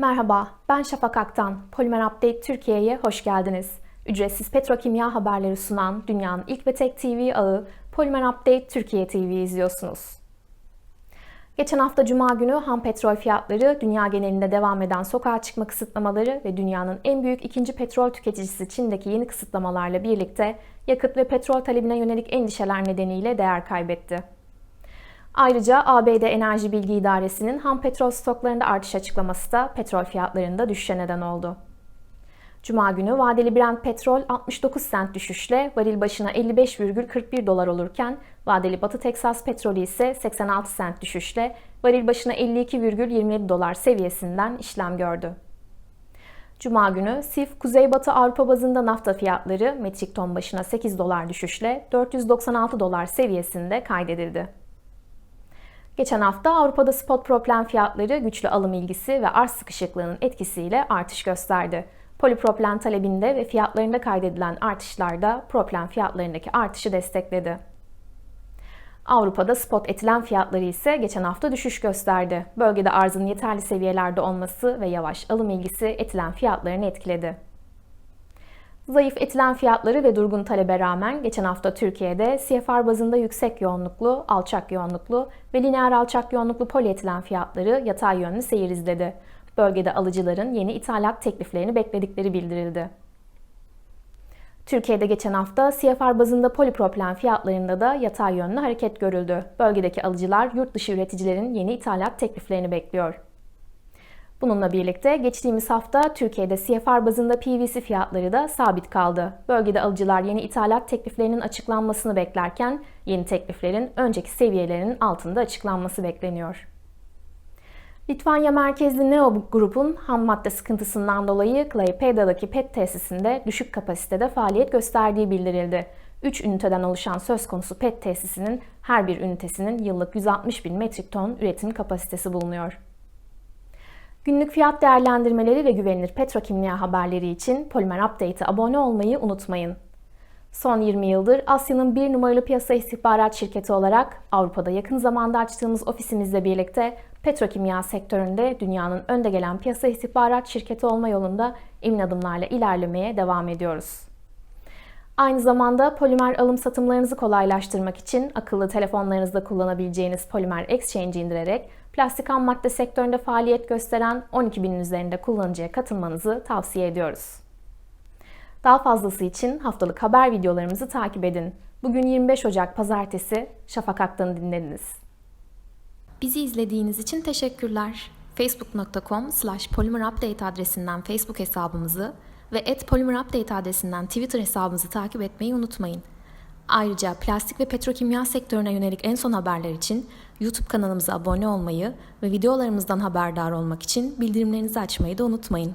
Merhaba, ben Şafak Aktan. Polimer Update Türkiye'ye hoş geldiniz. Ücretsiz petrokimya haberleri sunan dünyanın ilk ve tek TV ağı Polimer Update Türkiye TV izliyorsunuz. Geçen hafta Cuma günü ham petrol fiyatları, dünya genelinde devam eden sokağa çıkma kısıtlamaları ve dünyanın en büyük ikinci petrol tüketicisi Çin'deki yeni kısıtlamalarla birlikte yakıt ve petrol talebine yönelik endişeler nedeniyle değer kaybetti. Ayrıca ABD Enerji Bilgi İdaresi'nin ham petrol stoklarında artış açıklaması da petrol fiyatlarında düşüşe neden oldu. Cuma günü vadeli Brent petrol 69 sent düşüşle varil başına 55,41 dolar olurken vadeli Batı Teksas petrolü ise 86 sent düşüşle varil başına 52,27 dolar seviyesinden işlem gördü. Cuma günü SIF Kuzeybatı Avrupa bazında nafta fiyatları metrik ton başına 8 dolar düşüşle 496 dolar seviyesinde kaydedildi. Geçen hafta Avrupa'da spot proplen fiyatları güçlü alım ilgisi ve arz sıkışıklığının etkisiyle artış gösterdi. Polipropilen talebinde ve fiyatlarında kaydedilen artışlar da proplen fiyatlarındaki artışı destekledi. Avrupa'da spot etilen fiyatları ise geçen hafta düşüş gösterdi. Bölgede arzın yeterli seviyelerde olması ve yavaş alım ilgisi etilen fiyatlarını etkiledi. Zayıf etilen fiyatları ve durgun talebe rağmen geçen hafta Türkiye'de CFR bazında yüksek yoğunluklu, alçak yoğunluklu ve lineer alçak yoğunluklu polietilen fiyatları yatay yönlü seyir izledi. Bölgede alıcıların yeni ithalat tekliflerini bekledikleri bildirildi. Türkiye'de geçen hafta CFR bazında polipropilen fiyatlarında da yatay yönlü hareket görüldü. Bölgedeki alıcılar yurt dışı üreticilerin yeni ithalat tekliflerini bekliyor. Bununla birlikte geçtiğimiz hafta Türkiye'de CFR bazında PVC fiyatları da sabit kaldı. Bölgede alıcılar yeni ithalat tekliflerinin açıklanmasını beklerken yeni tekliflerin önceki seviyelerinin altında açıklanması bekleniyor. Litvanya merkezli Neo grubun ham madde sıkıntısından dolayı Klaipėda'daki PET tesisinde düşük kapasitede faaliyet gösterdiği bildirildi. 3 üniteden oluşan söz konusu PET tesisinin her bir ünitesinin yıllık 160 bin metrik ton üretim kapasitesi bulunuyor. Günlük fiyat değerlendirmeleri ve güvenilir petrokimya haberleri için Polimer Update'e abone olmayı unutmayın. Son 20 yıldır Asya'nın bir numaralı piyasa istihbarat şirketi olarak Avrupa'da yakın zamanda açtığımız ofisimizle birlikte petrokimya sektöründe dünyanın önde gelen piyasa istihbarat şirketi olma yolunda emin adımlarla ilerlemeye devam ediyoruz. Aynı zamanda polimer alım satımlarınızı kolaylaştırmak için akıllı telefonlarınızda kullanabileceğiniz Polimer Exchange indirerek plastik ham madde sektöründe faaliyet gösteren 12 binin üzerinde kullanıcıya katılmanızı tavsiye ediyoruz. Daha fazlası için haftalık haber videolarımızı takip edin. Bugün 25 Ocak Pazartesi Şafak Aktan'ı dinlediniz. Bizi izlediğiniz için teşekkürler. facebook.com slash polymerupdate adresinden Facebook hesabımızı ve @polymerupdate adresinden Twitter hesabımızı takip etmeyi unutmayın. Ayrıca plastik ve petrokimya sektörüne yönelik en son haberler için YouTube kanalımıza abone olmayı ve videolarımızdan haberdar olmak için bildirimlerinizi açmayı da unutmayın.